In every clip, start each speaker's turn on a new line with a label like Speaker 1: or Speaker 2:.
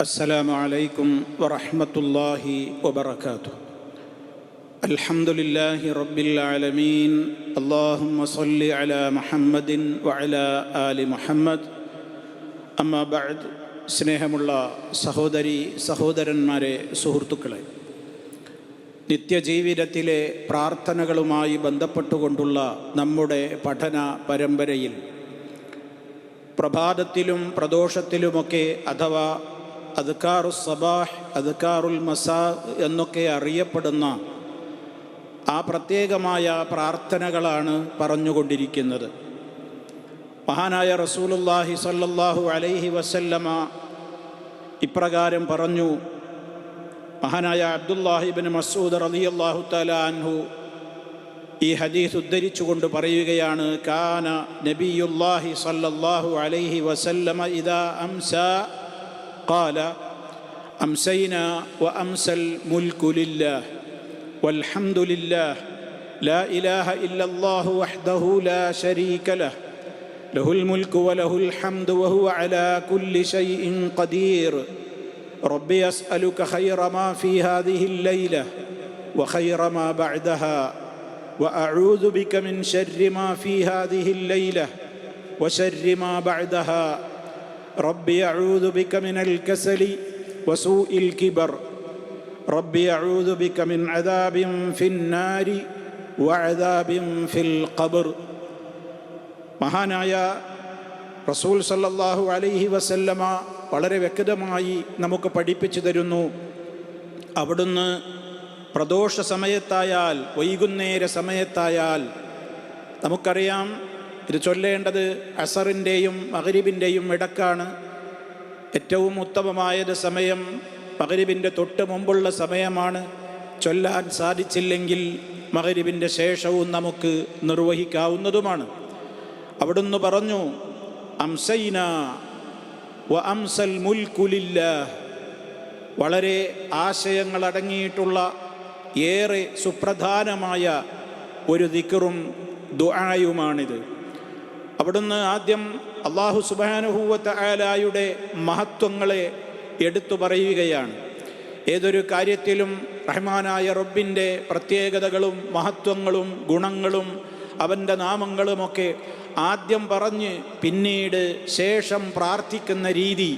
Speaker 1: السلام عليكم ورحمة الله وبركاته الحمد لله رب العالمين اللهم صل على محمد وعلى آل محمد أما بعد സ്നേഹമുള്ള സഹോദരി സഹോദരന്മാരെ സുഹൃത്തുക്കളെ നിത്യജീവിതത്തിലെ പ്രാർത്ഥനകളുമായി ബന്ധപ്പെട്ടുകൊണ്ടുള്ള നമ്മുടെ പഠന പരമ്പരയിൽ പ്രഭാതത്തിലും പ്രദോഷത്തിലുമൊക്കെ അഥവാ അദ്കാറു സബാഹ് അധികാറുൽ മസാ എന്നൊക്കെ അറിയപ്പെടുന്ന ആ പ്രത്യേകമായ പ്രാർത്ഥനകളാണ് പറഞ്ഞുകൊണ്ടിരിക്കുന്നത്. മഹാനായ റസൂലുല്ലാഹി സല്ലല്ലാഹു അലൈഹി വസല്ലമ ഇപ്രകാരം പറഞ്ഞു മഹാനായ അബ്ദുല്ലാഹിബിൻ മസൂദ് തആല അൻഹു ഈ ഹദീസ് ഉദ്ധരിച്ചുകൊണ്ട് പറയുകയാണ് കാന നബിയുല്ലാഹി സല്ലല്ലാഹു അലൈഹി വസല്ലമ ഇദാ അംസ ഖാല أمسينا وأمسى الملك لله والحمد لله لا إله إلا الله وحده لا شريك له له الملك وله الحمد وهو على كل شيء قدير. ربي أسألك خير ما في هذه الليلة وخير ما بعدها وأعوذ بك من شر ما في هذه الليلة وشر ما بعدها. ربي أعوذ بك من الكسل وسوء الكبر ربي أعوذ بك من عذاب في النار وعذاب في القبر മഹാനായ റസൂൽ സല്ലല്ലാഹു അലൈഹി വസല്ലമ വളരെ വ്യക്തമായി നമുക്ക് പഠിപ്പിച്ചു തരുന്നു അവിടുന്ന് പ്രദോഷ സമയത്തായാൽ വൈകുന്നേര സമയത്തായാൽ നമുക്കറിയാം ഇത് ചൊല്ലേണ്ടത് അസറിന്റെയും മകരിബിന്റെയും ഇടക്കാണ് ഏറ്റവും ഉത്തമമായത് സമയം മകരിബിന്റെ തൊട്ട് മുമ്പുള്ള സമയമാണ്. ചൊല്ലാൻ സാധിച്ചില്ലെങ്കിൽ മകരിബിന്റെ ശേഷവും നമുക്ക് നിർവഹിക്കാവുന്നതുമാണ്. അവിടുന്ന് പറഞ്ഞു അംസൈന വ അംസൽ മുൽക്കുലില്ല വളരെ ആശയങ്ങൾ അടങ്ങിയിട്ടുള്ള ഏറെ സുപ്രധാനമായ ഒരു ദിക്കറും ദുആയുമാണിത്. അവിടുന്ന് ആദ്യം അള്ളാഹു സുബാനുഭൂവത്ത ആലായുടെ മഹത്വങ്ങളെ എടുത്തു പറയുകയാണ്. ഏതൊരു കാര്യത്തിലും റഹ്മാനായ റബ്ബിന്റെ പ്രത്യേകതകളും മഹത്വങ്ങളും ഗുണങ്ങളും അവന്റെ നാമങ്ങളുമൊക്കെ ആദ്യം പറഞ്ഞ് പിന്നീട് ശേഷം പ്രാർത്ഥിക്കുന്ന രീതി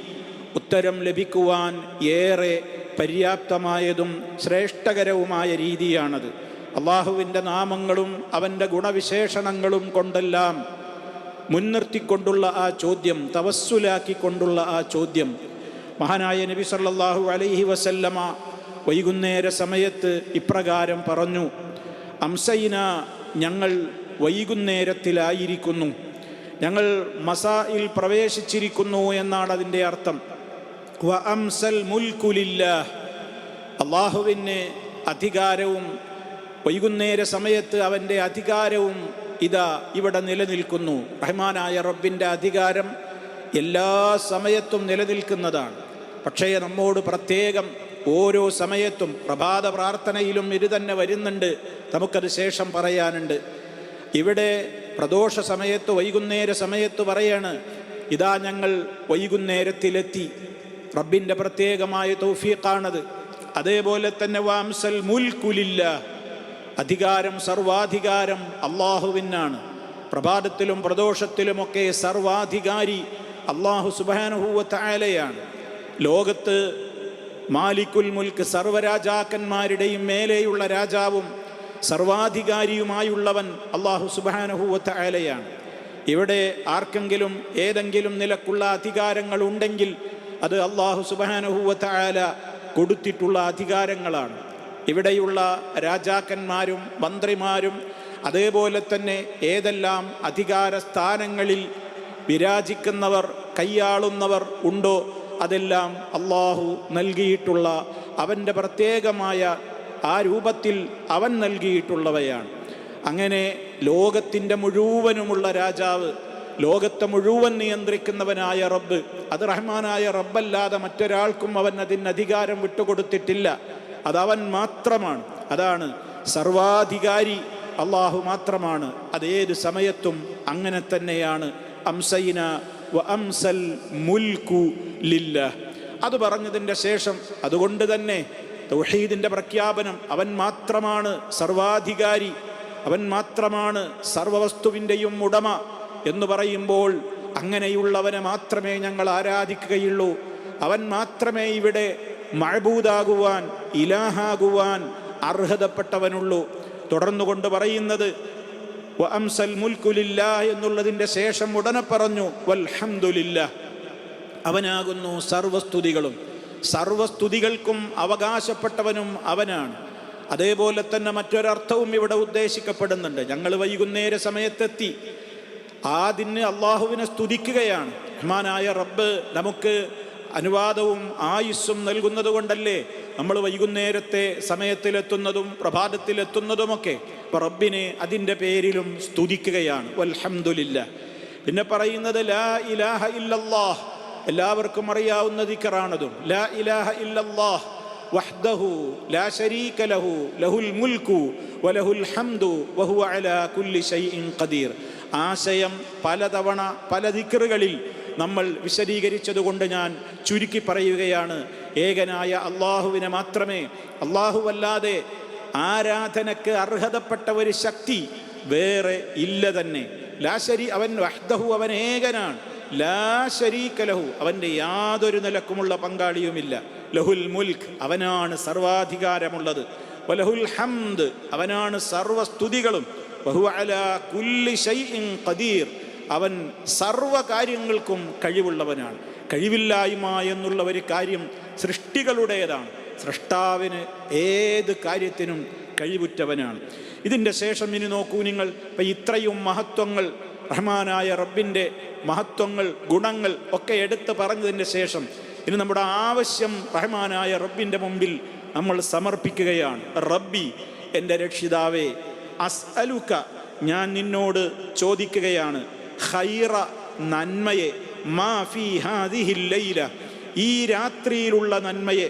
Speaker 1: ഉത്തരം ലഭിക്കുവാൻ ഏറെ പര്യാപ്തമായതും ശ്രേഷ്ഠകരവുമായ രീതിയാണത്. അള്ളാഹുവിന്റെ നാമങ്ങളും അവന്റെ ഗുണവിശേഷണങ്ങളും കൊണ്ടെല്ലാം മുൻനിർത്തിക്കൊണ്ടുള്ള ആ ചോദ്യം തവസ്സുലാക്കിക്കൊണ്ടുള്ള ആ ചോദ്യം. മഹാനായ നബി സല്ലാഹു അലൈഹി വസല്ലമ വൈകുന്നേര സമയത്ത് ഇപ്രകാരം പറഞ്ഞു അംസൈന ഞങ്ങൾ വൈകുന്നേരത്തിലായിരിക്കുന്നു. ഞങ്ങൾ മസായിൽ പ്രവേശിച്ചിരിക്കുന്നു എന്നാണ് അതിന്റെ അർത്ഥം. അംസൽ അള്ളാഹുവിന് അധികാരവും വൈകുന്നേര സമയത്ത് അവന്റെ അധികാരവും ഇതാ ഇവിടെ നിലനിൽക്കുന്നു. റഹ്മാനായ റബ്ബിന്റെ അധികാരം എല്ലാ സമയത്തും നിലനിൽക്കുന്നതാണ്. പക്ഷേ നമ്മോട് പ്രത്യേകം ഓരോ സമയത്തും പ്രഭാത പ്രാർത്ഥനയിലും ഇത് തന്നെ വരുന്നുണ്ട്. നമുക്കത് ശേഷം പറയാനുണ്ട്. ഇവിടെ പ്രദോഷ സമയത്ത് വൈകുന്നേര സമയത്ത് പറയാണ് ഇതാ ഞങ്ങൾ വൈകുന്നേരത്തിലെത്തി. റബ്ബിന്റെ പ്രത്യേകമായ തൗഫീഖാണത്. അതേപോലെ തന്നെ വാംസൽ മുൽക്കുലില്ല അധികാരം സർവാധികാരം അള്ളാഹുവിനാണ്. പ്രഭാതത്തിലും പ്രദോഷത്തിലുമൊക്കെ സർവാധികാരി അള്ളാഹു സുബാനുഭൂവത്തായാലയാണ് ലോകത്ത് മാലിക്കുൽ മുൽക്ക് സർവരാജാക്കന്മാരുടെയും മേലെയുള്ള രാജാവും സർവാധികാരിയുമായുള്ളവൻ അള്ളാഹു സുബാനുഭൂവത്തായാലയാണ് ഇവിടെ ആർക്കെങ്കിലും ഏതെങ്കിലും നിലക്കുള്ള അധികാരങ്ങൾ ഉണ്ടെങ്കിൽ അത് അള്ളാഹു സുബാനുഭൂവത്തായാല കൊടുത്തിട്ടുള്ള അധികാരങ്ങളാണ്. ഇവിടെയുള്ള രാജാക്കന്മാരും മന്ത്രിമാരും അതേപോലെ തന്നെ ഏതെല്ലാം അധികാര സ്ഥാനങ്ങളിൽ വിരാജിക്കുന്നവർ കൈയാളുന്നവർ ഉണ്ടോ അതെല്ലാം അള്ളാഹു നൽകിയിട്ടുള്ള അവന്റെ പ്രത്യേകമായ ആ രൂപത്തിൽ അവൻ നൽകിയിട്ടുള്ളവയാണ്. അങ്ങനെ ലോകത്തിന്റെ മുഴുവനുമുള്ള രാജാവ് ലോകത്തെ മുഴുവൻ നിയന്ത്രിക്കുന്നവനായ റബ്ബ് അത് റഹ്മാനായ റബ്ബല്ലാതെ മറ്റൊരാൾക്കും അവൻ അതിന് അധികാരം വിട്ടുകൊടുത്തിട്ടില്ല. അതവൻ മാത്രമാണ്. അതാണ് സർവാധികാരി അള്ളാഹു മാത്രമാണ്. അതേത് സമയത്തും അങ്ങനെ തന്നെയാണ്. അംസൈന വ അംസൽ മുൽക്കു ലില്ല. അത് പറഞ്ഞതിന്റെ ശേഷം അതുകൊണ്ട് തന്നെ തൗഹീദിന്റെ പ്രഖ്യാപനം അവൻ മാത്രമാണ് സർവാധികാരി അവൻ മാത്രമാണ് സർവവസ്തുവിന്റെയും ഉടമ എന്ന് പറയുമ്പോൾ അങ്ങനെയുള്ളവനെ മാത്രമേ ഞങ്ങൾ ആരാധിക്കുകയുള്ളൂ. അവൻ മാത്രമേ ഇവിടെ മഴബൂതാകുവാൻ ഇലാഹാകുവാൻ അർഹതപ്പെട്ടവനുള്ളൂ. തുടർന്നുകൊണ്ട് പറയുന്നത് വഅംസൽ മുൽക്കുലില്ല എന്നുള്ളതിന്റെ ശേഷം ഉടനെ പറഞ്ഞു വൽഹംദുലില്ല അവനാകുന്നു സർവസ്തുതികളും. സർവസ്തുതികൾക്കും അവകാശപ്പെട്ടവനും അവനാണ്. അതേപോലെ തന്നെ മറ്റൊരർത്ഥവും ഇവിടെ ഉദ്ദേശിക്കപ്പെടുന്നുണ്ട്. ഞങ്ങൾ വൈകുന്നേര സമയത്തെത്തി. ആദിന് അള്ളാഹുവിനെ സ്തുതിക്കുകയാണ്. റഹ്മാനായ റബ്ബ് നമുക്ക് അനുവാദവും ആയുസ്സും നൽകുന്നത് കൊണ്ടല്ലേ നമ്മൾ വൈകുന്നേരത്തെ സമയത്തിലെത്തുന്നതും പ്രഭാതത്തിലെത്തുന്നതുമൊക്കെ. അപ്പോൾ റബ്ബിനെ അതിന്റെ പേരിലും സ്തുതിക്കുകയാണ്. വൽഹംദുലില്ല. പിന്നെ പറയുന്നത് ലാ ഇലാഹ ഇല്ലല്ലാഹ്. എല്ലാവർക്കും അറിയാവുന്ന ദിക്കറാണതും. ലാ ഇലാഹ ഇല്ലല്ലാഹ് വഹ്ദഹു ലാ ശരീക ലഹു ലഹുൽ മുൽക്കു വലഹുൽ ഹംദു വഹുവ അലാ കുല്ലി ഷൈഇൻ ഖദീർ. ആശയം പലതവണ പല ദിക്കറുകളിൽ നമ്മൾ വിശദീകരിച്ചതുകൊണ്ട് ഞാൻ ചുരുക്കി പറയുകയാണ്. ഏകനായ അള്ളാഹുവിനെ മാത്രമേ അള്ളാഹുവല്ലാതെ ആരാധനക്ക് അർഹതപ്പെട്ട ഒരു ശക്തി വേറെ ഇല്ല തന്നെ. ലാശരി അവൻ വഹ്ദഹു അവൻ ഏകനാണ്. ലാ ശരീക ലഹു അവന്റെ യാതൊരു നിലക്കുമുള്ള പങ്കാളിയുമില്ല. ലഹുൽ മുൽഖ് അവനാണ് സർവാധികാരമുള്ളത്. വലഹുൽ ഹംദ് അവനാണ് സർവസ്തുതികളും. അലാ കുല്ലി ഷൈഇൻ ഖദീർ. അവൻ സർവകാര്യങ്ങൾക്കും കഴിവുള്ളവനാണ്. കഴിവില്ലായ്മ എന്നുള്ള ഒരു കാര്യം സൃഷ്ടികളുടേതാണ്. സൃഷ്ടാവിന് ഏത് കാര്യത്തിനും കഴിവുറ്റവനാണ്. ഇതിന്റെ ശേഷം ഇനി നോക്കൂ നിങ്ങൾ ഇപ്പം ഇത്രയും മഹത്വങ്ങൾ റഹ്മാനായ റബ്ബിന്റെ മഹത്വങ്ങൾ ഗുണങ്ങൾ ഒക്കെ എടുത്ത് പറഞ്ഞതിന്റെ ശേഷം ഇനി നമ്മുടെ ആവശ്യം റഹ്മാനായ റബ്ബിന്റെ മുമ്പിൽ നമ്മൾ സമർപ്പിക്കുകയാണ്. റബ്ബി എന്റെ രക്ഷിതാവേ അസ്അലുക്ക ഞാൻ നിന്നോട് ചോദിക്കുകയാണ്. ഖൈറ നന്മയെ മാ ഫീ ഹാദിഹിൽ ലൈല. ഈ രാത്രിയിലുള്ള നന്മയെ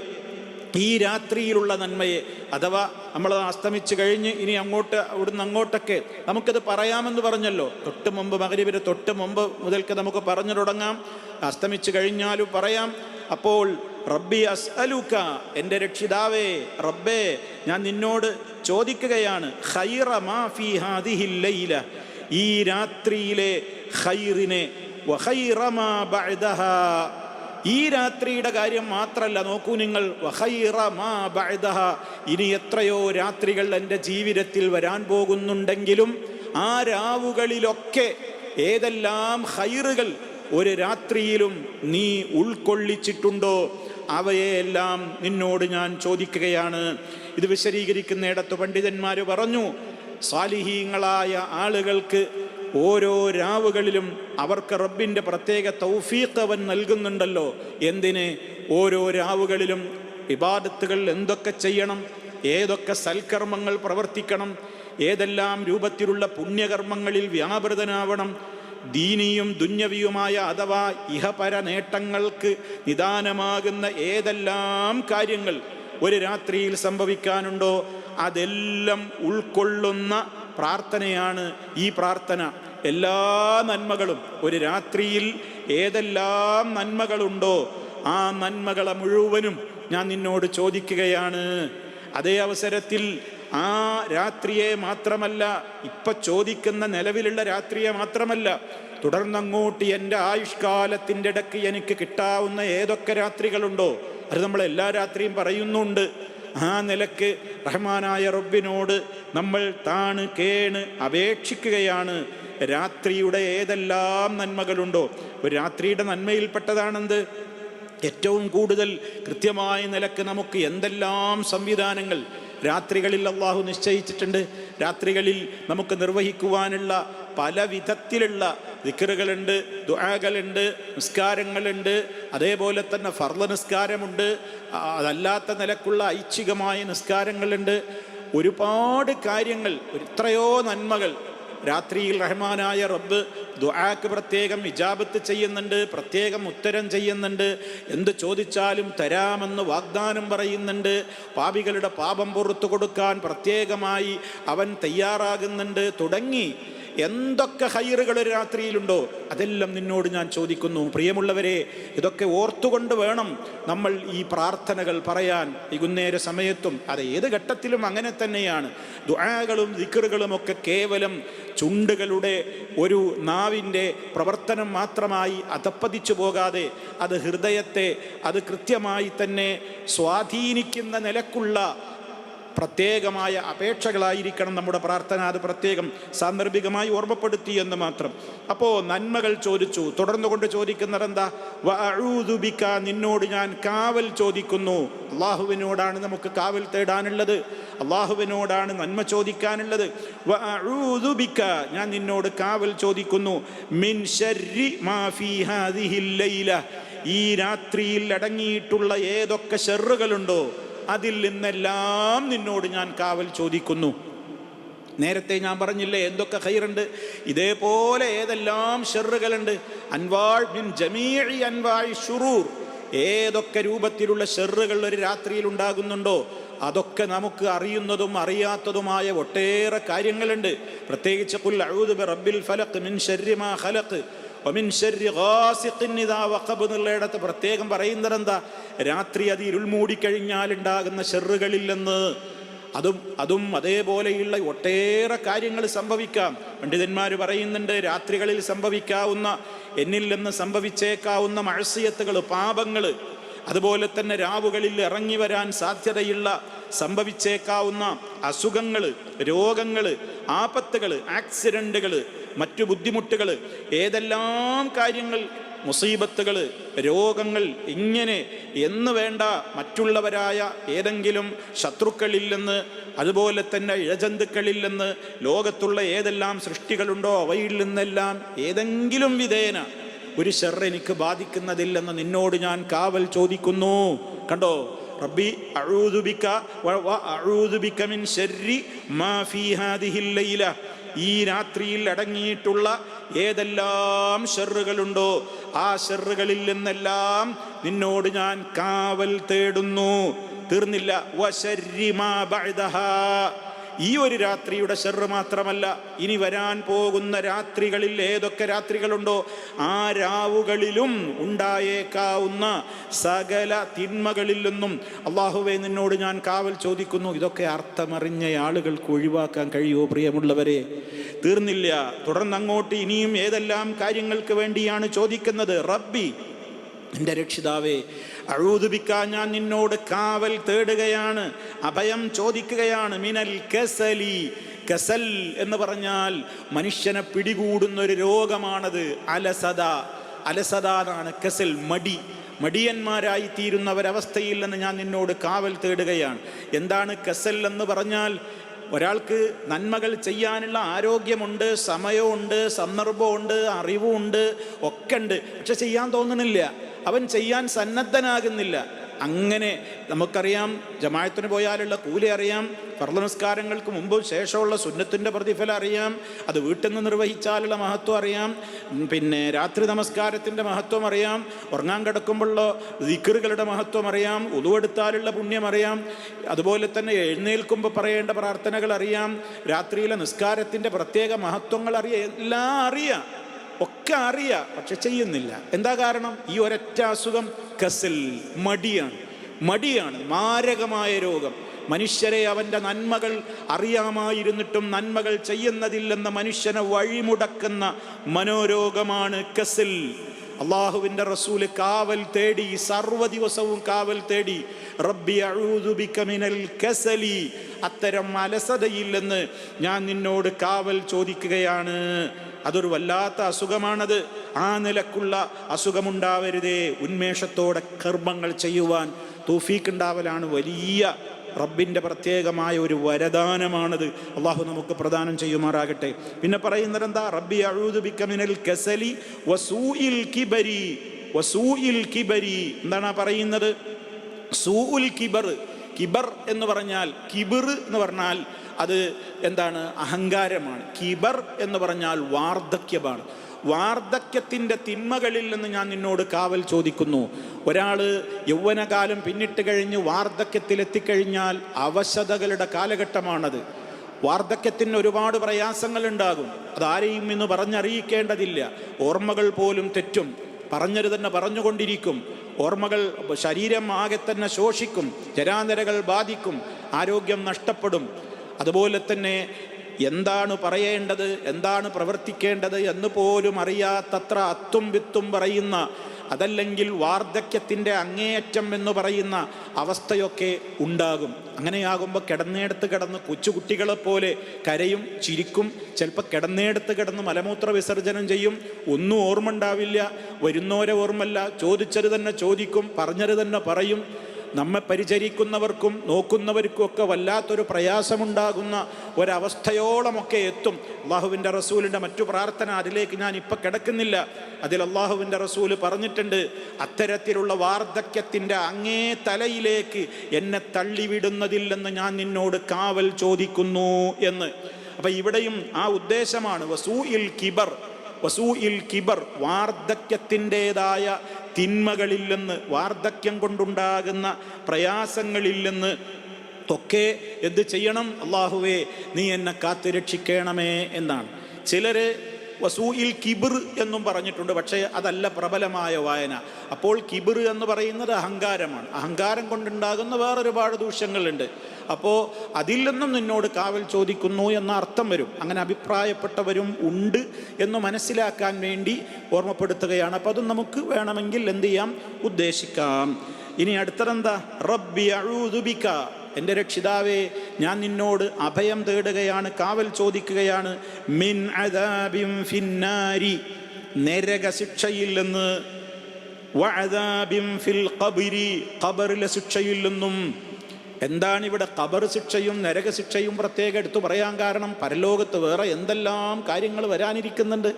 Speaker 1: ഈ രാത്രിയിലുള്ള നന്മയെ അഥവാ നമ്മൾ അസ്തമിച്ച് കഴിഞ്ഞ് ഇനി അങ്ങോട്ട് അവിടുന്ന് അങ്ങോട്ടൊക്കെ നമുക്കത് പറയാമെന്ന് പറഞ്ഞല്ലോ. തൊട്ട് മുമ്പ് മകരിവിന് തൊട്ട് മുമ്പ് മുതൽക്ക് നമുക്ക് പറഞ്ഞു തുടങ്ങാം. അസ്തമിച്ച് കഴിഞ്ഞാലും പറയാം. അപ്പോൾ റബ്ബി അസ് അലൂക്ക എന്റെ രക്ഷിതാവേ റബ്ബേ ഞാൻ നിന്നോട് ചോദിക്കുകയാണ്. ഖൈറ മാ ഫീ ഈ രാത്രിയിലെ ഹൈറിനെ ഈ രാത്രിയുടെ കാര്യം മാത്രല്ല നോക്കൂ നിങ്ങൾ ഇനി എത്രയോ രാത്രികൾ എന്റെ ജീവിതത്തിൽ വരാൻ പോകുന്നുണ്ടെങ്കിലും ആ രാവുകളിലൊക്കെ ഏതെല്ലാം ഹൈറുകൾ ഒരു രാത്രിയിലും നീ ഉൾക്കൊള്ളിച്ചിട്ടുണ്ടോ അവയെല്ലാം നിന്നോട് ഞാൻ ചോദിക്കുകയാണ്. ഇത് വിശദീകരിക്കുന്നിടത്ത് പണ്ഡിതന്മാർ പറഞ്ഞു സാലിഹീങ്ങളായ ആളുകൾക്ക് ഓരോ രാവുകളിലും അവർക്ക് റബ്ബിന്റെ പ്രത്യേക തൗഫീഖ് അവൻ നൽകുന്നുണ്ടല്ലോ. എന്തിന്? ഓരോ രാവുകളിലും ഇബാദത്തുകൾ എന്തൊക്കെ ചെയ്യണം? ഏതൊക്കെ സൽക്കർമ്മങ്ങൾ പ്രവർത്തിക്കണം? ഏതെല്ലാം രൂപത്തിലുള്ള പുണ്യകർമ്മങ്ങളിൽ വ്യാപൃതനാവണം? ദീനിയും ദുന്യവിയുമായ അഥവാ ഇഹപര നേട്ടങ്ങൾക്ക് നിദാനമാകുന്ന ഏതെല്ലാം കാര്യങ്ങൾ? ഒരു രാത്രിയിൽ സംഭവിക്കാനുണ്ടോ? അതെല്ലാം ഉൾക്കൊള്ളുന്ന പ്രാർത്ഥനയാണ് ഈ പ്രാർത്ഥന. എല്ലാ നന്മകളും. ഒരു രാത്രിയിൽ ഏതെല്ലാം നന്മകളുണ്ടോ? ആ നന്മകളെ മുഴുവനും ഞാൻ നിന്നോട് ചോദിക്കുകയാണ്. അതേ അവസരത്തിൽ ആ രാത്രിയെ മാത്രമല്ല ഇപ്പൊ ചോദിക്കുന്ന നിലവിലുള്ള രാത്രിയെ മാത്രമല്ല തുടർന്നങ്ങോട്ട് എന്റെ ആയുഷ്കാലത്തിന്റെ ഇടയ്ക്ക് എനിക്ക് കിട്ടാവുന്ന ഏതൊക്കെ രാത്രികളുണ്ടോ? അത് നമ്മൾ എല്ലാ രാത്രിയും പറയുന്നുണ്ട്. ആ നിലയ്ക്ക് റഹ്മാനായ റബ്ബിനോട് നമ്മൾ താണ് കേണ് അപേക്ഷിക്കുകയാണ്. രാത്രിയുടെ ഏതെല്ലാം നന്മകളുണ്ടോ? ഒരു രാത്രിയുടെ നന്മയിൽപ്പെട്ടതാണെന്ത്? ഏറ്റവും കൂടുതൽ കൃത്യമായ നിലയ്ക്ക് നമുക്ക് എന്തെല്ലാം സംവിധാനങ്ങൾ രാത്രികളിൽ അള്ളാഹു നിശ്ചയിച്ചിട്ടുണ്ട്? രാത്രികളിൽ നമുക്ക് നിർവഹിക്കുവാനുള്ള പല വിധത്തിലുള്ള ദിക്കറുകളുണ്ട് ദുആകളുണ്ട് നിസ്കാരങ്ങളുണ്ട്. അതേപോലെ തന്നെ ഫർള നിസ്കാരമുണ്ട്. അതല്ലാത്ത നിലക്കുള്ള ഐച്ഛികമായ നിസ്കാരങ്ങളുണ്ട്. ഒരുപാട് കാര്യങ്ങൾ എത്രയോ നന്മകൾ രാത്രിയിൽ റഹ്മാനായ റബ്ബ് ദുആക്ക് പ്രത്യേകം ഇജാബത്ത് ചെയ്യുന്നുണ്ട് പ്രത്യേകം ഉത്തരം ചെയ്യുന്നുണ്ട്. എന്ത് ചോദിച്ചാലും തരാമെന്ന് വാഗ്ദാനം പറയുന്നുണ്ട്. പാപികളുടെ പാപം പുറത്തു കൊടുക്കാൻ പ്രത്യേകമായി അവൻ തയ്യാറാകുന്നുണ്ട്. തുടങ്ങി എന്തൊക്കെ ഹൈറുകൾ ഒരു രാത്രിയിലുണ്ടോ അതെല്ലാം നിന്നോട് ഞാൻ ചോദിക്കുന്നു. പ്രിയമുള്ളവരെ ഇതൊക്കെ ഓർത്തുകൊണ്ട് വേണം നമ്മൾ ഈ പ്രാർത്ഥനകൾ പറയാൻ. വൈകുന്നേര സമയത്തും അത് ഏത് ഘട്ടത്തിലും അങ്ങനെ തന്നെയാണ്. ദുആകളും ദിക്കറുകളും ഒക്കെ കേവലം ചുണ്ടുകളുടെ ഒരു നാവിന്റെ പ്രവർത്തനം മാത്രമായി അധപ്പതിച്ചു പോകാതെ അത് ഹൃദയത്തെ അത് കൃത്യമായി തന്നെ സ്വാധീനിക്കുന്ന നിലക്കുള്ള പ്രത്യേകമായ അപേക്ഷകളായിരിക്കണം നമ്മുടെ പ്രാർത്ഥന. അത് പ്രത്യേകം സാന്ദർഭികമായി ഓർമ്മപ്പെടുത്തി എന്ന് മാത്രം. അപ്പോൾ നന്മകൾ ചോദിച്ചു. തുടർന്നു കൊണ്ട് ചോദിക്കുന്നത് എന്താ? വഅഊദുബിക നിന്നോട് ഞാൻ കാവൽ ചോദിക്കുന്നു. അള്ളാഹുവിനോടാണ് നമുക്ക് കാവൽ തേടാനുള്ളത്. അള്ളാഹുവിനോടാണ് നന്മ ചോദിക്കാനുള്ളത്. വഅഊദുബിക ഞാൻ നിന്നോട് കാവൽ ചോദിക്കുന്നു. മിൻ ഈ രാത്രിയിൽ അടങ്ങിയിട്ടുള്ള ഏതൊക്കെ ഷെറുകളുണ്ടോ അതിൽ നിന്നെല്ലാം നിന്നോട് ഞാൻ കാവൽ ചോദിക്കുന്നു. നേരത്തെ ഞാൻ പറഞ്ഞില്ലേ എന്തൊക്കെ ഹൈറുണ്ട് ഇതേപോലെ ഏതെല്ലാം ഷെറുകളുണ്ട്. അൻവാൾ ബിൻ ജമീഴി അൻവാഴ് ഷുറൂർ. ഏതൊക്കെ രൂപത്തിലുള്ള ഷെറുകൾ ഒരു രാത്രിയിൽ ഉണ്ടാകുന്നുണ്ടോ? അതൊക്കെ നമുക്ക് അറിയുന്നതും അറിയാത്തതുമായ ഒട്ടേറെ കാര്യങ്ങളുണ്ട്. പ്രത്യേകിച്ച് കുൽ അഊദു ബി റബ്ബിൽ ഫലഖ് മിൻ ശർരി മാ ഖലഖ്. എന്നുള്ളിടത്ത് പ്രത്യേകം പറയുന്നത് എന്താ രാത്രി അത് ഇരുൾമൂടിക്കഴിഞ്ഞാൽ ഉണ്ടാകുന്ന ഷെറുകളില്ലെന്ന് അതും അതും അതേപോലെയുള്ള ഒട്ടേറെ കാര്യങ്ങൾ സംഭവിക്കാം. പണ്ഡിതന്മാർ പറയുന്നുണ്ട് രാത്രികളിൽ സംഭവിക്കാവുന്ന എന്നിൽ നിന്ന് സംഭവിച്ചേക്കാവുന്ന മഴസിയത്തുകൾ പാപങ്ങൾ അതുപോലെ തന്നെ രാവുകളിൽ ഇറങ്ങി വരാൻ സാധ്യതയുള്ള സംഭവിച്ചേക്കാവുന്ന അസുഖങ്ങൾ രോഗങ്ങൾ ആപത്തുകൾ ആക്സിഡന്റുകൾ മറ്റു ബുദ്ധിമുട്ടുകൾ ഏതെല്ലാം കാര്യങ്ങൾ മുസീബത്തുകൾ രോഗങ്ങൾ ഇങ്ങനെ എന്ന് വേണ്ട മറ്റുള്ളവരായ ഏതെങ്കിലും ശത്രുക്കളില്ലെന്ന് അതുപോലെ തന്നെ ഇഴജന്തുക്കളില്ലെന്ന് ലോകത്തുള്ള ഏതെല്ലാം സൃഷ്ടികളുണ്ടോ അവയിൽ നിന്നെല്ലാം ഏതെങ്കിലും വിധേന ഒരു ഷെർ എനിക്ക് ബാധിക്കുന്നതില്ലെന്ന് നിന്നോട് ഞാൻ കാവൽ ചോദിക്കുന്നു. കണ്ടോ? റബ്ബി അഊദുബിക മിൻ ശർരി മാ ഫീ ഹാദിഹിൽ ലൈല. ഈ രാത്രിയിൽ അടങ്ങിയിട്ടുള്ള ഏതെല്ലാം ഷെറുകളുണ്ടോ ആ ഷെറുകളിൽ നിന്നെല്ലാം നിന്നോട് ഞാൻ കാവൽ തേടുന്നു. തീർന്നില്ല. ഈ ഒരു രാത്രിയുടെ ഷെറ് മാത്രമല്ല ഇനി വരാൻ പോകുന്ന രാത്രികളിൽ ഏതൊക്കെ രാത്രികളുണ്ടോ ആ രാവുകളിലും ഉണ്ടായേക്കാവുന്ന സകല തിന്മകളിൽ നിന്നും അള്ളാഹുവെ നിന്നോട് ഞാൻ കാവൽ ചോദിക്കുന്നു. ഇതൊക്കെ അർത്ഥമറിഞ്ഞ ആളുകൾക്ക് ഒഴിവാക്കാൻ കഴിയുമോ പ്രിയമുള്ളവരെ? തീർന്നില്ല. തുടർന്നങ്ങോട്ട് ഇനിയും ഏതെല്ലാം കാര്യങ്ങൾക്ക് വേണ്ടിയാണ് ചോദിക്കുന്നത്? റബ്ബി എന്റെ രക്ഷിതാവേ അഴൂതുപിക്കാൻ ഞാൻ നിന്നോട് കാവൽ തേടുകയാണ് അഭയം ചോദിക്കുകയാണ് മിനൽ കസലി കസൽ എന്ന് പറഞ്ഞാൽ മനുഷ്യനെ പിടികൂടുന്ന ഒരു രോഗമാണത് അലസത. അലസത എന്നാണ് കസൽ മടി. മടിയന്മാരായി തീരുന്ന ഒരവസ്ഥയിൽ നിന്ന് ഞാൻ നിന്നോട് കാവൽ തേടുകയാണ്. എന്താണ് കസൽ എന്ന് പറഞ്ഞാൽ ഒരാൾക്ക് നന്മകൾ ചെയ്യാനുള്ള ആരോഗ്യമുണ്ട് സമയമുണ്ട് സന്ദർഭമുണ്ട് അറിവുമുണ്ട് ഒക്കെ ഉണ്ട് പക്ഷെ ചെയ്യാൻ തോന്നണില്ല അവൻ ചെയ്യാൻ സന്നദ്ധനാകുന്നില്ല. അങ്ങനെ നമുക്കറിയാം ജമായത്തിന് പോയാലുള്ള കൂലി അറിയാം നമസ്കാരങ്ങൾക്ക് മുമ്പും ശേഷമുള്ള സുന്നത്തിന്റെ പ്രതിഫലം അറിയാം അത് വീട്ടിൽ നിന്ന് നിർവഹിച്ചാലുള്ള മഹത്വം അറിയാം പിന്നെ രാത്രി നമസ്കാരത്തിന്റെ മഹത്വം അറിയാം ഉറങ്ങാൻ കിടക്കുമ്പോഴുള്ള ദിക്കറുകളുടെ മഹത്വം അറിയാം ഉതുവെടുത്താലുള്ള പുണ്യം അറിയാം അതുപോലെ തന്നെ എഴുന്നേൽക്കുമ്പോൾ പറയേണ്ട പ്രാർത്ഥനകൾ അറിയാം രാത്രിയിലെ നിസ്കാരത്തിന്റെ പ്രത്യേക മഹത്വങ്ങൾ അറിയാം എല്ലാം അറിയാം. ഒക്കെ അറിയാം പക്ഷെ ചെയ്യുന്നില്ല. എന്താ കാരണം? ഈ ഒരൊറ്റ അസുഖം കസിൽ മടിയാണ്. മടിയാണ് മാരകമായ രോഗം. മനുഷ്യരെ അവന്റെ നന്മകൾ അറിയാമായിരുന്നിട്ടും നന്മകൾ ചെയ്യുന്നതില്ലെന്ന മനുഷ്യനെ വഴിമുടക്കുന്ന മനോരോഗമാണ് കസിൽ അള്ളാഹുവിന്റെ റസൂൽ കാവൽ തേടി സർവ ദിവസവും കാവൽ തേടി റബ്ബി ബിക കസലി അത്തരം അലസതയില്ലെന്ന് ഞാൻ നിന്നോട് കാവൽ ചോദിക്കുകയാണ്. അതൊരു വല്ലാത്ത അസുഖമാണത്. ആ നിലക്കുള്ള അസുഖമുണ്ടാവരുതേ. ഉന്മേഷത്തോടെ കർമ്മങ്ങൾ ചെയ്യുവാൻ തൂഫീക്ക് ഉണ്ടാവലാണ് വലിയ റബ്ബിന്റെ പ്രത്യേകമായ ഒരു വരദാനമാണത്. അള്ളാഹു നമുക്ക് പ്രദാനം ചെയ്യുമാറാകട്ടെ. പിന്നെ പറയുന്നത് എന്താ റബ്ബി അഴുതു ബിക്കമിനൽ കസലി വസൂഇൽ കിബരി. വസൂഇൽ കിബരി. എന്താണ് പറയുന്നത്? സൂഉൽ കിബർ. കിബർ എന്ന് പറഞ്ഞാൽ കിബിർ എന്ന് പറഞ്ഞാൽ അത് എന്താണ്? അഹങ്കാരമാണ്. കിബർ എന്ന് പറഞ്ഞാൽ വാർദ്ധക്യമാണ്. വാർദ്ധക്യത്തിന്റെ തിന്മകളിൽ നിന്ന് ഞാൻ നിന്നോട് കാവൽ ചോദിക്കുന്നു. ഒരാൾ യൗവനകാലം പിന്നിട്ട് കഴിഞ്ഞ് വാർദ്ധക്യത്തിലെത്തിക്കഴിഞ്ഞാൽ അവശതകളുടെ കാലഘട്ടമാണത്. വാർദ്ധക്യത്തിന് ഒരുപാട് പ്രയാസങ്ങൾ ഉണ്ടാകും അതാരെയും ഇന്ന് പറഞ്ഞറിയിക്കേണ്ടതില്ല. ഓർമ്മകൾ പോലും തെറ്റും. പറഞ്ഞത് തന്നെ പറഞ്ഞുകൊണ്ടിരിക്കും. ഓർമ്മകൾ ശരീരം ആകെ തന്നെ ശോഷിക്കും. ജരാന്തരകൾ ബാധിക്കും. ആരോഗ്യം നഷ്ടപ്പെടും. അതുപോലെ തന്നെ എന്താണ് പറയേണ്ടത് എന്താണ് പ്രവർത്തിക്കേണ്ടത് എന്ന് പോലും അറിയാത്തത്ര അത്തും വിത്തും പറയുന്ന അതല്ലെങ്കിൽ വാർദ്ധക്യത്തിന്റെ അങ്ങേയറ്റം എന്ന് പറയുന്ന അവസ്ഥയൊക്കെ ഉണ്ടാകും. അങ്ങനെയാകുമ്പോൾ കിടന്നേടത്ത് കിടന്ന് കൊച്ചുകുട്ടികളെപ്പോലെ കരയും ചിരിക്കും. ചിലപ്പോൾ കിടന്നേടത്ത് കിടന്ന് മലമൂത്ര വിസർജനം ചെയ്യും. ഒന്നും ഓർമ്മ ഉണ്ടാവില്ല. വരുന്നോരെ ഓർമ്മല്ല. ചോദിച്ചത് തന്നെ ചോദിക്കും. പറഞ്ഞത് തന്നെ പറയും. നമ്മെ പരിചരിക്കുന്നവർക്കും നോക്കുന്നവർക്കും ഒക്കെ വല്ലാത്തൊരു പ്രയാസമുണ്ടാകുന്ന ഒരവസ്ഥയോളമൊക്കെ എത്തും. അള്ളാഹുവിന്റെ റസൂലിന്റെ മറ്റു പ്രാർത്ഥന അതിലേക്ക് ഞാൻ ഇപ്പം കിടക്കുന്നില്ല. അതിൽ അള്ളാഹുവിന്റെ റസൂൽ പറഞ്ഞിട്ടുണ്ട് അത്തരത്തിലുള്ള വാർദ്ധക്യത്തിന്റെ അങ്ങേ തലയിലേക്ക് എന്നെ തള്ളിവിടുന്നതില്ലെന്ന് ഞാൻ നിന്നോട് കാവൽ ചോദിക്കുന്നു എന്ന്. അപ്പം ഇവിടെയും ആ ഉദ്ദേശമാണ് വസൂ ഇൽ കിബർ വസൂ ഇൽ കിബർ വാർദ്ധക്യത്തിന്റെതായ തിന്മകളില്ലെന്ന് വാർദ്ധക്യം കൊണ്ടുണ്ടാകുന്ന പ്രയാസങ്ങളിൽ നിന്ന് ഒക്കെ എന്ത് ചെയ്യണം? അള്ളാഹുവേ നീ എന്നെ കാത്തു രക്ഷിക്കണമേ എന്നാണ്. ചിലര് വസൂയിൽ കിബിർ എന്നും പറഞ്ഞിട്ടുണ്ട്. പക്ഷേ അതല്ല പ്രബലമായ വായന. അപ്പോൾ കിബിർ എന്ന് പറയുന്നത് അഹങ്കാരമാണ്. അഹങ്കാരം കൊണ്ടുണ്ടാകുന്ന വേറൊരുപാട് ദൂഷ്യങ്ങളുണ്ട്. അപ്പോൾ അതിൽ നിന്നും നിന്നോട് കാവൽ ചോദിക്കുന്നു എന്ന അർത്ഥം വരും. അങ്ങനെ അഭിപ്രായപ്പെട്ടവരും ഉണ്ട് എന്ന് മനസ്സിലാക്കാൻ വേണ്ടി ഓർമ്മപ്പെടുത്തുകയാണ്. അപ്പോൾ അത് നമുക്ക് വേണമെങ്കിൽ എന്ത് ചെയ്യാം? ഉദ്ദേശിക്കാം. ഇനി അടുത്തതെന്താ? റബ്ബി അഴൂതുബിക്ക എന്റെ രക്ഷിതാവേ ഞാൻ നിന്നോട് അഭയം തേടുകയാണ് കാവൽ ചോദിക്കുകയാണ്. മിൻ അദാബിൻ ഫിന്നാരി നരക നിന്ന്. ഫിൽ ഖബരി ഖബറിലെ ശിക്ഷയിൽ നിന്നും. എന്താണ് ഇവിടെ ഖബർ ശിക്ഷയും നരക ശിക്ഷയും പ്രത്യേകം എടുത്തു പറയാൻ കാരണം? പരലോകത്ത് വേറെ എന്തെല്ലാം കാര്യങ്ങൾ വരാനിരിക്കുന്നുണ്ട്?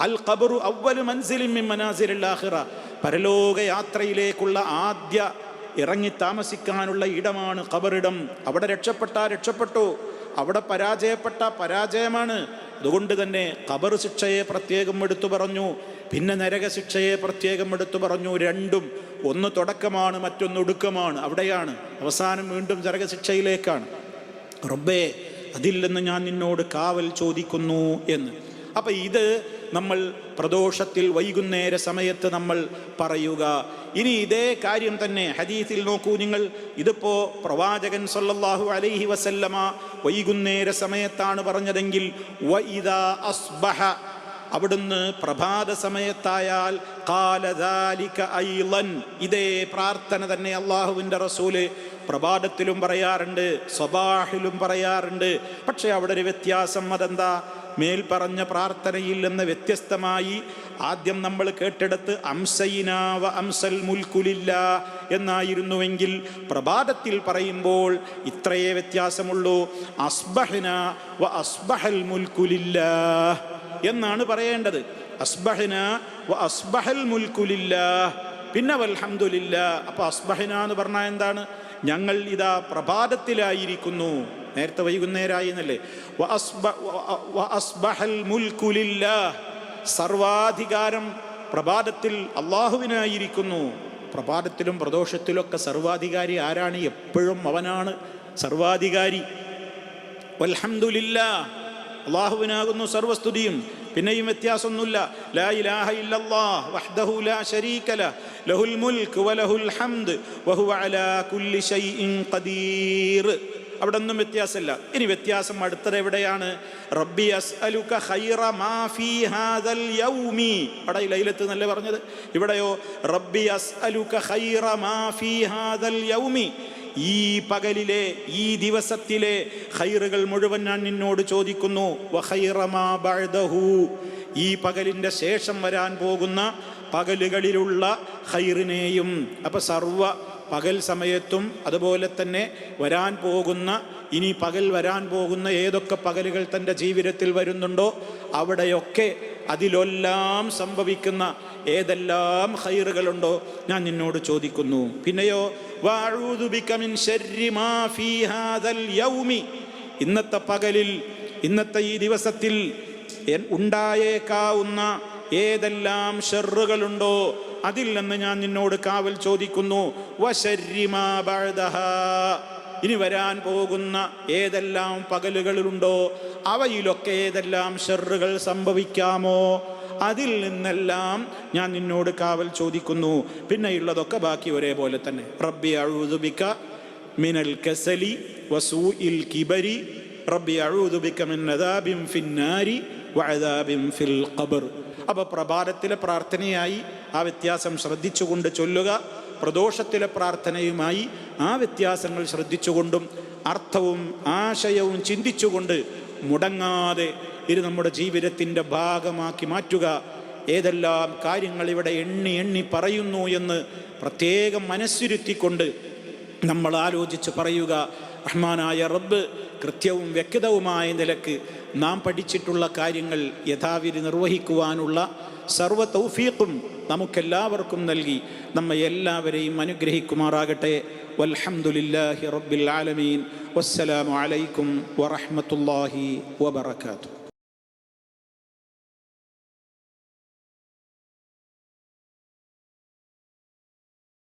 Speaker 1: അൽ ഖബറു അവ്വലു മൻസിലിൻ മിൻ മനാസിലിൽ ആഖിറ. പരലോക യാത്രയിലേക്കുള്ള ആദ്യ ഇറങ്ങി താമസിക്കാനുള്ള ഇടമാണ് ഖബറിടം. അവിടെ രക്ഷപ്പെട്ട രക്ഷപ്പെട്ടു. അവിടെ പരാജയപ്പെട്ട പരാജയമാണ്. അതുകൊണ്ട് തന്നെ ഖബർ ശിക്ഷയെ പ്രത്യേകം എടുത്തു പറഞ്ഞു. പിന്നെ നരക ശിക്ഷയെ പ്രത്യേകം എടുത്തു പറഞ്ഞു. രണ്ടും ഒന്ന് തുടക്കമാണ് മറ്റൊന്ന് ഒടുക്കമാണ്. അവിടെയാണ്. അവസാനം വീണ്ടും നരകശിക്ഷയിലേക്കാണ് റബ്ബേ അതിൽ നിന്ന് ഞാൻ നിന്നോട് കാവൽ ചോദിക്കുന്നു എന്ന്. അപ്പം ഇത് നമ്മൾ പ്രദോഷത്തിൽ വൈകുന്നേര സമയത്ത് നമ്മൾ പറയുക. ഇനി ഇതേ കാര്യം തന്നെ ഹദീസിൽ നോക്കൂ നിങ്ങൾ. ഇതിപ്പോ പ്രവാചകൻ സല്ലല്ലാഹു അലൈഹി വസല്ലമ വൈകുന്നേര സമയത്താണ് പറഞ്ഞതെങ്കിൽ അസ്ബഹ അവിടുന്ന് പ്രഭാത സമയത്തായാൽ കാലദാലിക ഐലൻ ഇതേ പ്രാർത്ഥന തന്നെ അള്ളാഹുവിന്റെ റസൂൽ പ്രഭാതത്തിലും പറയാറുണ്ട് സ്വബാഹിലും പറയാറുണ്ട്. പക്ഷെ അവിടെ ഒരു വ്യത്യാസം അതെന്താ? മേൽ പറഞ്ഞ പ്രാർത്ഥനയിൽ നിന്ന് വ്യത്യസ്തമായി ആദ്യം നമ്മൾ കേട്ടെടുത്ത് അംസൈനാവ അംസൽ മുൽക്കുലില്ല എന്നായിരുന്നുവെങ്കിൽ പ്രഭാതത്തിൽ പറയുമ്പോൾ ഇത്രയേ വ്യത്യാസമുള്ളൂ. അസ്ബഹന വ അസ്ബഹൽ മുൽക്കുലില്ല എന്നാണ് പറയേണ്ടത്. അസ്ബഹന വ അസ്ബഹൽ മുൽക്കുലില്ല. പിന്നെ വൽഹമുല്ല അപ്പൊ അസ്ബഹന എന്ന് പറഞ്ഞാൽ എന്താണ്? ഞങ്ങൾ ഇതാ പ്രഭാതത്തിലായിരിക്കുന്നു. നേരത്തെ വൈകുന്നേരമായി എന്നല്ലേ സർവാധികാരം പ്രഭാതത്തിൽ അള്ളാഹുവിനായിരിക്കുന്നു. പ്രഭാതത്തിലും പ്രദോഷത്തിലൊക്കെ സർവാധികാരി ആരാണ്? എപ്പോഴും അവനാണ് സർവാധികാരി. അള്ളാഹുവിനാകുന്നു സർവസ്തുതിയും. പിന്നെയും വ്യത്യാസമൊന്നുമില്ല. ലാ ഇലാഹ ഇല്ലല്ലാഹ് വഹ്ദഹു ലാ ശരീക ല. ലഹുൽ മുൽക്ക് വലഹുൽ ഹംദ് വഹുവ അലാ കുല്ലി ഷൈഇൻ ഖദീർ. അവിടെ ഒന്നും വ്യത്യാസമില്ല. ഇനി വ്യത്യാസം അടുത്തത് എവിടെയാണ്? റബ്ബി അസ്അലുക ഖൈറ മാ ഫീ ഹാദൽ യൗമി. അവിടെ ലൈലത്ത് നല്ല പറഞ്ഞത്. ഇവിടെയോ? റബ്ബി അസ്അലുക ഖൈറ മാ ഫീ ഹാദൽ യൗമി. ഈ പകലിലെ ഈ ദിവസത്തിലെ ഹൈറുകൾ മുഴുവൻ ഞാൻ നിന്നോട് ചോദിക്കുന്നു. ഈ പകലിന്റെ ശേഷം വരാൻ പോകുന്ന പകലുകളിലുള്ള ഹൈറിനെയും അപ്പൊ സർവ പകൽ സമയത്തും അതുപോലെ തന്നെ വരാൻ പോകുന്ന ഇനി പകൽ വരാൻ പോകുന്ന ഏതൊക്കെ പകലുകൾ തന്റെ ജീവിതത്തിൽ വരുന്നുണ്ടോ അവിടെയൊക്കെ അതിലെല്ലാം സംഭവിക്കുന്ന ഏതെല്ലാം ഹൈറുകളുണ്ടോ ഞാൻ നിന്നോട് ചോദിക്കുന്നു. പിന്നെയോ ഇന്നത്തെ പകലിൽ ഇന്നത്തെ ഈ ദിവസത്തിൽ ഉണ്ടായേക്കാവുന്ന ഏതെല്ലാം ഷെറുകളുണ്ടോ അതിൽ നിന്ന് ഞാൻ നിന്നോട് കാവൽ ചോദിക്കുന്നു. വശരിമാ. ഇനി വരാൻ പോകുന്ന ഏതെല്ലാം പകലുകളിലുണ്ടോ അവയിലൊക്കെ ഏതെല്ലാം ഷെറുകൾ സംഭവിക്കാമോ? അതിൽ നിന്നെല്ലാം ഞാൻ നിന്നോട് കാവൽ ചോദിക്കുന്നു. പിന്നെയുള്ളതൊക്കെ ബാക്കി ഒരേപോലെ തന്നെ. റബ്ബി അഴുതുബിക്ക മിനൽ കസലി വസൂഇൽ കിബരി. റബ്ബി അഴുതുബിക്ക മിൻ ഫിന്നാരി വഅദാബിൻ ഫിൽ ഖബർ. അപ്പോൾ പ്രഭാതത്തിലെ പ്രാർത്ഥനയായി ആ വ്യത്യാസം ശ്രദ്ധിച്ചുകൊണ്ട് ചൊല്ലുക. പ്രദോഷത്തിലെ പ്രാർത്ഥനയുമായി ആ വ്യത്യാസങ്ങൾ ശ്രദ്ധിച്ചുകൊണ്ടും അർത്ഥവും ആശയവും ചിന്തിച്ചുകൊണ്ട് മുടങ്ങാതെ ഇത് നമ്മുടെ ജീവിതത്തിന്റെ ഭാഗമാക്കി മാറ്റുക. ഏതെല്ലാം കാര്യങ്ങൾ ഇവിടെ എണ്ണി എണ്ണി പറയുന്നു എന്ന് പ്രത്യേകം മനസ്സിരുത്തിക്കൊണ്ട് നമ്മൾ ആലോചിച്ച് പറയുക. റഹ്മാനായ റബ്ബ് കൃത്യവും വ്യക്തവുമായ നിലയ്ക്ക് നാം പഠിച്ചിട്ടുള്ള കാര്യങ്ങൾ യഥാവിധി നിർവഹിക്കുവാനുള്ള സർവ തൗഫീഖും നമുക്കെല്ലാവർക്കും നൽകി നമ്മെ എല്ലാവരെയും അനുഗ്രഹിക്കുമാറാകട്ടെ. വൽഹംദുലില്ലാഹി റബ്ബിൽ ആലമീൻ. വസ്സലാമു അലൈക്കും വറഹ്മത്തുള്ളാഹി വബറകാതുഹു.